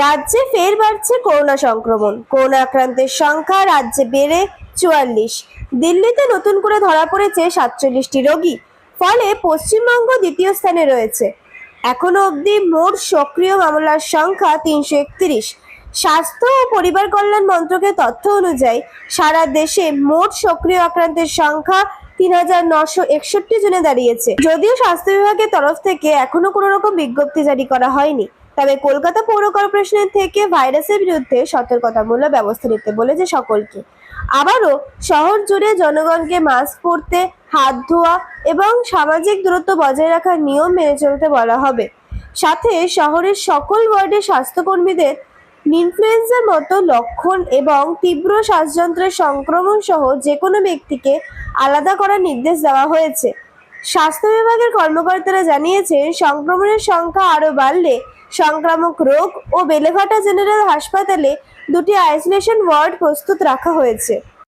রাজ্যে ফের বাড়ছে করোনা সংক্রমণ। করোনা আক্রান্তের সংখ্যা রাজ্যে বেড়ে চুয়াল্লিশ। দিল্লিতে নতুন করে ধরা পড়েছে সাতচল্লিশটি রোগী। ফলে পশ্চিমবঙ্গ দ্বিতীয় স্থানে রয়েছে। এখনও অবধি মোট সক্রিয় মামলার সংখ্যা তিনশো একত্রিশ। স্বাস্থ্য ও পরিবার কল্যাণ মন্ত্রকের তথ্য অনুযায়ী সারা দেশে মোট সক্রিয় আক্রান্তের সংখ্যা তিন হাজার নশো একষট্টি জনে দাঁড়িয়েছে। যদিও স্বাস্থ্য বিভাগের তরফ থেকে এখনও কোনো রকম বিজ্ঞপ্তি জারি করা হয়নি। তবে কলকাতা পৌর কর্পোরেশনের থেকে ভাইরাসের বিরুদ্ধে সতর্কতামূলক ব্যবস্থা নিতে বলেছে সকলকে। আবারও শহর জুড়ে জনগণকে মাস্ক পরতে, হাত ধোয়া এবং সামাজিক দূরত্ব বজায় রাখার নিয়ম মেনে চলতে বলা হবে। সাথে শহরের সকল ওয়ার্ডের স্বাস্থ্যকর্মীদের ইনফ্লুয়েঞ্জার মতো লক্ষণ এবং তীব্র শ্বাসযন্ত্রের সংক্রমণ সহ যে কোনো ব্যক্তিকে আলাদা করার নির্দেশ দেওয়া হয়েছে। স্বাস্থ্য বিভাগের কর্মকর্তারা জানিয়েছেন, সংক্রমণের সংখ্যা আরও বাড়লে সংক্রামক রোগ ও বেলেঘাটা জেনারেল হাসপাতালে দুটি আইসোলেশন ওয়ার্ড প্রস্তুত রাখা হয়েছে।